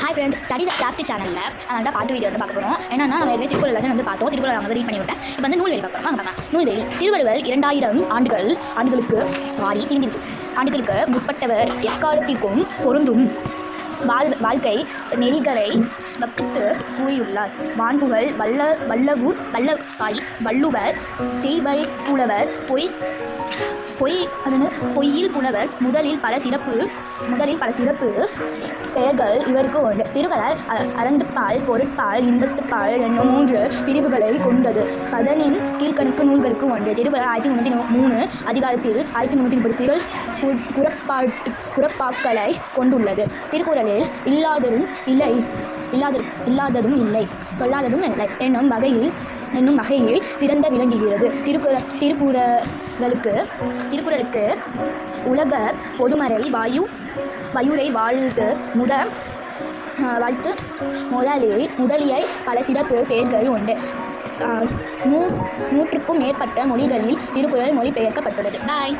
Hi friends studies craft சேனலில் அதான் பாட்டு வீடியோ வந்து பார்க்க போகிறோம் என்னன்னா நம்ம ஏற்கனவே திருக்குறள் லெசன் வந்து பார்த்தோம். திருக்குறள் வந்து ரீட் பண்ணி விட்டேன் இப்போ வந்து நூல்வெளி பார்க்க போகிறோம் பார்க்கலாம். நூல்வெளி. திருவள்ளுவர் இரண்டாயிரம் ஆண்டுகள் ஆண்டுகளுக்கு சாரி திரும்பிடுச்சு. ஆண்டுகளுக்கு முற்பட்டவர் எக்காலத்திற்கும் பொருந்தும். வாழ் வாழ்க்கை நெறிகரை வகுத்து கூறியுள்ளார். வான்புகள் வல்ல வல்லவு வல்ல சாரி வள்ளுவர் தீவை புலவர் பொய் பொய் அதனு பொய்யில் புலவர் முதலில் பல சிறப்பு முதலில் பல சிறப்பு பெயர்கள் இவருக்கு உண்டு. திருக்குறள் அ- அறந்துப்பால் பொருட்பால் இன்பத்துப்பால் என்னும் மூன்று பிரிவுகளை கொண்டது. பதனின் கீழ்கணக்கு நூல்களுக்கு உண்டு. திருக்குறள் ஆயிரத்தி முந்நூற்றி மூணு அதிகாரத்தில் ஆயிரத்தி முந்நூற்றி முப்பது குரல் குறப்பாட்டு குறப்பாக்களை கொண்டுள்ளது. திருக்குறளில் இல்லாதரும் இல்லை இல்லாத இல்லாததும் இல்லை. சொல்லாததும் இல்லை. என்னும் வகையில் என்னும் வகையில் சிறந்த விளங்குகிறது. திருக்குற திருக்குறளுக்கு திருக்குறளுக்கு உலக பொதுமறை வாயு வயுரை வாழ்த்து முத வாழ்த்து முதலில் முதலிய பல சிறப்பு பெயர்கள் உண்டு. நூ நூற்றுக்கும் மேற்பட்ட மொழிகளில் திருக்குறள் மொழிபெயர்க்கப்பட்டுள்ளது. பாய்